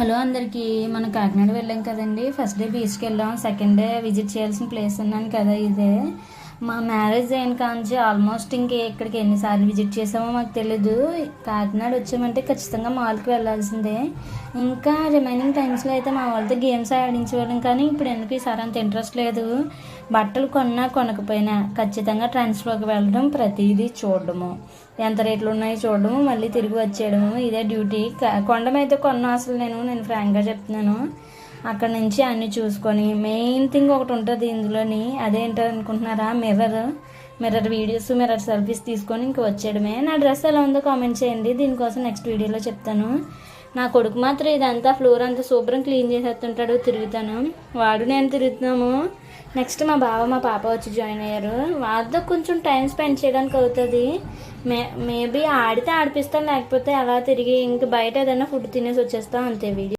Hello అందరికీ మనం కాకినాడ వెళ్ళాం కదండి. ఫస్ట్ డే బీచ్కి వెళ్ళాం. సెకండ్ డే విజిట్ చేయాల్సిన ప్లేస్ ఉన్నాను కదా ఇదే. మా మ్యారేజ్ అయిన కాంచి ఆల్మోస్ట్ ఇంక ఇక్కడికి ఎన్నిసార్లు విజిట్ చేసామో మాకు తెలీదు. కాకినాడ వచ్చామంటే ఖచ్చితంగా మాల్కి వెళ్ళాల్సిందే. ఇంకా రిమైనింగ్ టైమ్స్లో అయితే మా వాళ్ళతో గేమ్స్ ఆడించేవాళ్ళం కానీ ఇప్పుడు ఎందుకు ఈసారి అంత ఇంట్రెస్ట్ లేదు. బట్టలు కొన్నా కొనకపోయినా ఖచ్చితంగా ట్రాన్స్ఫర్కి వెళ్ళడం ప్రతిదీ చూడడము. ఎంత రేట్లు ఉన్నాయో చూడడము మళ్ళీ తిరిగి వచ్చేయడము ఇదే డ్యూటీ కొండమైతే కొన్నా అసలు నేను నేను ఫ్రాంక్గా చెప్తున్నాను. అక్కడ నుంచి అన్నీ చూసుకొని మెయిన్ థింగ్ ఒకటి ఉంటుంది ఇందులోని అదేంటో అనుకుంటున్నారా? Mirror mirror videos mirror selfies తీసుకొని ఇంక వచ్చేయడమే. నా డ్రెస్ ఎలా ఉందో కామెంట్ చేయండి. దీనికోసం నెక్స్ట్ వీడియోలో చెప్తాను. నా కొడుకు మాత్రం ఇదంతా ఫ్లోర్ అంతా శుభ్రం క్లీన్ చేసేస్తుంటాడు తిరుగుతాను. వాడు నేను తిరుగుతున్నాము. నెక్స్ట్ మా బావ మా పాప వచ్చి జాయిన్ అయ్యారు. వాళ్ళతో కొంచెం టైం స్పెండ్ చేయడానికి అవుతుంది. మే మేబీ ఆడితే ఆడిపిస్తాను లేకపోతే అలా తిరిగి ఇంక బయట ఏదైనా ఫుడ్ తినేసి వచ్చేస్తాం అంతే. వీడియో